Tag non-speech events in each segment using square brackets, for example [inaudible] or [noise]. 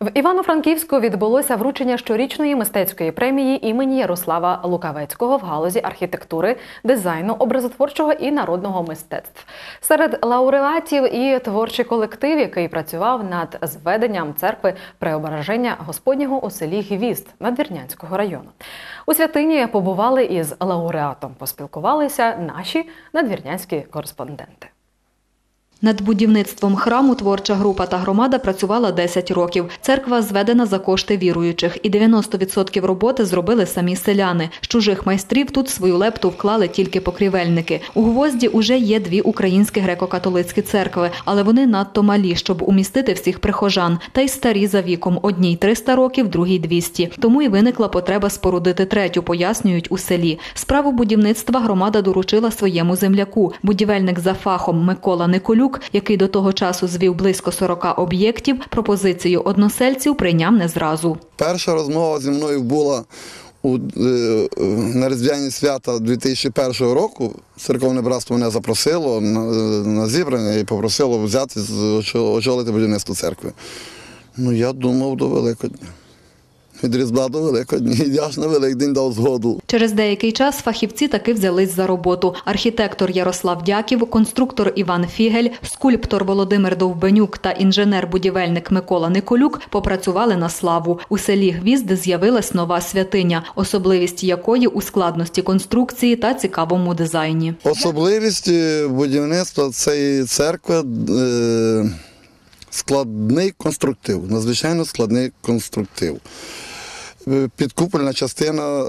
В Івано-Франківську відбулося вручення щорічної мистецької премії імені Ярослава Лукавецького в галузі архітектури, дизайну, образотворчого і народного мистецтв. Серед лауреатів і творчий колектив, який працював над зведенням церкви Преображення Господнього у селі Гвізд Надвірнянського району. У святині побували із лауреатом, поспілкувалися наші надвірнянські кореспонденти. Над будівництвом храму творча група та громада працювала 10 років. Церква зведена за кошти віруючих, і 90% роботи зробили самі селяни. З чужих майстрів тут свою лепту вклали тільки покрівельники. У гвозді уже є дві українські греко-католицькі церкви, але вони надто малі, щоб умістити всіх прихожан. Та й старі за віком. Одній 300 років, другій 200. Тому і виникла потреба спорудити третю, пояснюють у селі. Справу будівництва громада доручила своєму земляку. Будівельник за фахом Микола Николюк, який до того часу звів близько 40 об'єктів, пропозицію односельців прийняв не зразу. Перша розмова зі мною була у, е, на Різдвяні свята 2001 року. Церковне братство мене запросило на, на зібрання і попросило взяти очолити будівництво церкви. Ну, я думав до Великодня. Від Різдва до Великодня. І [laughs] я ж на Великдень дав згоду. Через деякий час фахівці таки взялись за роботу. Архітектор Ярослав Дяків, конструктор Іван Фігель, скульптор Володимир Довбенюк та інженер-будівельник Микола Николюк попрацювали на славу. У селі Гвізд з'явилась нова святиня, особливість якої у складності конструкції та цікавому дизайні. Особливість е, будівництва цієї церкви е, складний конструктив, надзвичайно складний конструктив. Підкупольна частина е,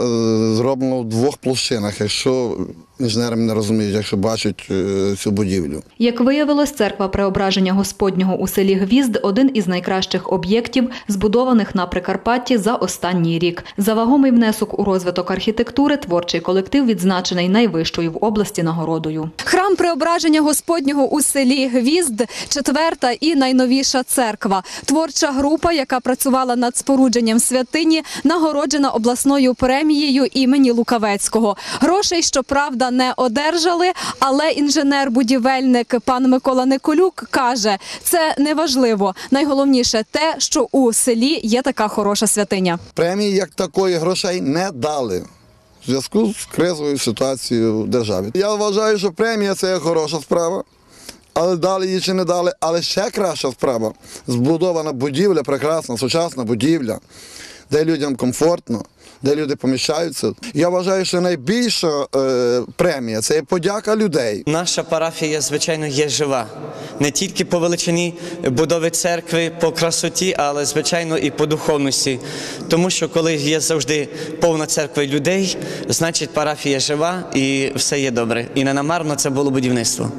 зроблена в двох площинах, якщо інженери не розуміють, якщо бачать е, цю будівлю. Як виявилось, церква Преображення Господнього у селі Гвізд – один із найкращих об'єктів, збудованих на Прикарпатті за останній рік. За вагомий внесок у розвиток архітектури творчий колектив відзначений найвищою в області нагородою. Храм Преображення Господнього у селі Гвізд, четверта і найновіша церква. Творча група, яка працювала над спорудженням святині, нагороджена обласною премією імені Лукавецького. Грошей, щоправда, не одержали, але інженер-будівельник пан Микола Николюк каже, це не важливо. Найголовніше те, що у селі є така хороша святиня. Премії як такої грошей не дали. В зв'язку з кризовою ситуацією в державі. Я вважаю, що премія це хороша справа, але дали її чи не дали. Але ще краща справа збудована будівля, прекрасна, сучасна будівля, де людям комфортно, де люди поміщаються. Я вважаю, що найбільша е, премія це подяка людей. Наша парафія, звичайно, є жива. Не тільки по величині будови церкви, по красоті, але звичайно і по духовності. Тому що коли є завжди повна церква людей, значить парафія жива і все є добре. І не намарно це було будівництво.